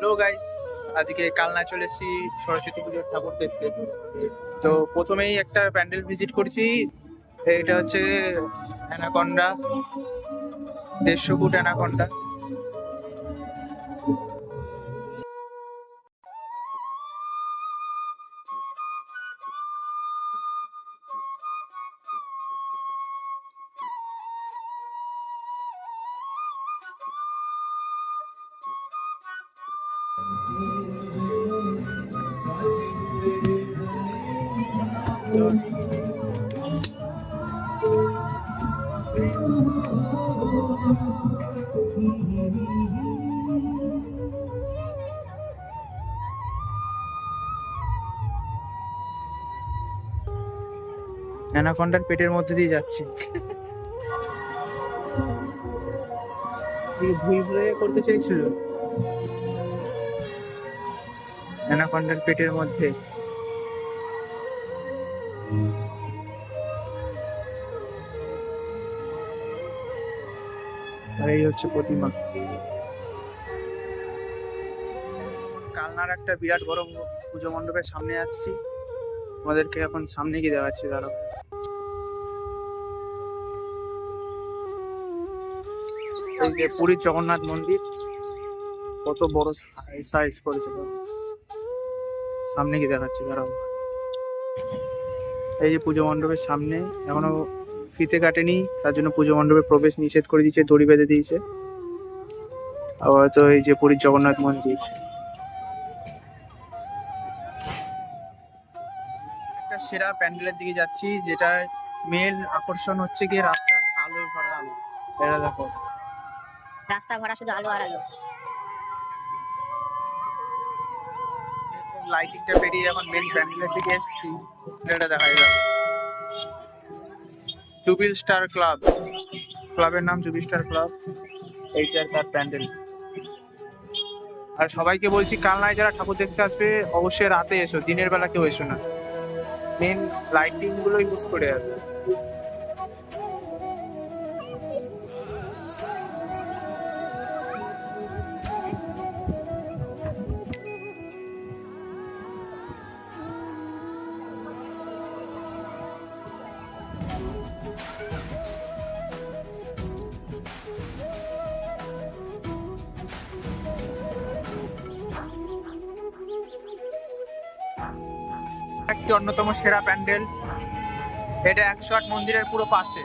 Hello guys আজকে কালনা চলে এসেছি সরস্বতী পুজোর ঠাকুর দেখতে। তো প্রথমেই একটা প্যান্ডেল ভিজিট করছি। এটা হচ্ছে অ্যানাকন্ডা, দেড়শো ফুট অ্যানাকন্ডা। অ্যানাকন্ডার পেটের মধ্যে দিয়ে যাচ্ছে। ভুলে করতে চাইছিল? অ্যানাকন্ডার পেটের মধ্যে। এই হচ্ছে প্রতিমা। কালনার একটা বিরাট বড় পুজো মণ্ডপের সামনে আসছি। আমাদেরকে এখন সামনে গিয়ে দেখাচ্ছি, দাঁড়াও। যে পুরীর জগন্নাথ মন্দির, কত বড় সাইজ করেছে। সামনে গিয়ে দেখাচ্ছি, দাঁড়াও। এই যে পুজো মণ্ডপের সামনে, এখনও ফিতে কাটেনি, তার জন্য পুজো মণ্ডপে প্রবেশ নিষেধ করে দিয়েছে, দড়ি বেঁধে দিয়েছে। আবার তো এই যে পুরীর জগন্নাথ মন্দির। একটা সেরা প্যান্ডেলের দিকে যাচ্ছি যেটা মেন আকর্ষণ হচ্ছে গিয়ে রাস্তার আলো ভরা আলো। এটা দেখো। রাস্তা ভরা শুধু আলো আর আলো। লাইটিংটা বেরিয়ে এখন মেন প্যান্ডেলের দিকে এসেছি। এটা দেখা যাবে জুবিল স্টার ক্লাব ক্লাবের নাম জুবিল স্টার ক্লাব এইটার তার প্যান্ডেল। আর সবাইকে বলছি, কাল কালনায় যারা ঠাকুর দেখতে আসবে, অবশ্যই রাতে এসো, দিনের বেলা কেউ এসো না। মেন লাইটিংগুলো ইউজ করে আসবে। একটি অন্যতম সেরা প্যান্ডেল। এটা একশো আট মন্দিরের পুরো পাশে।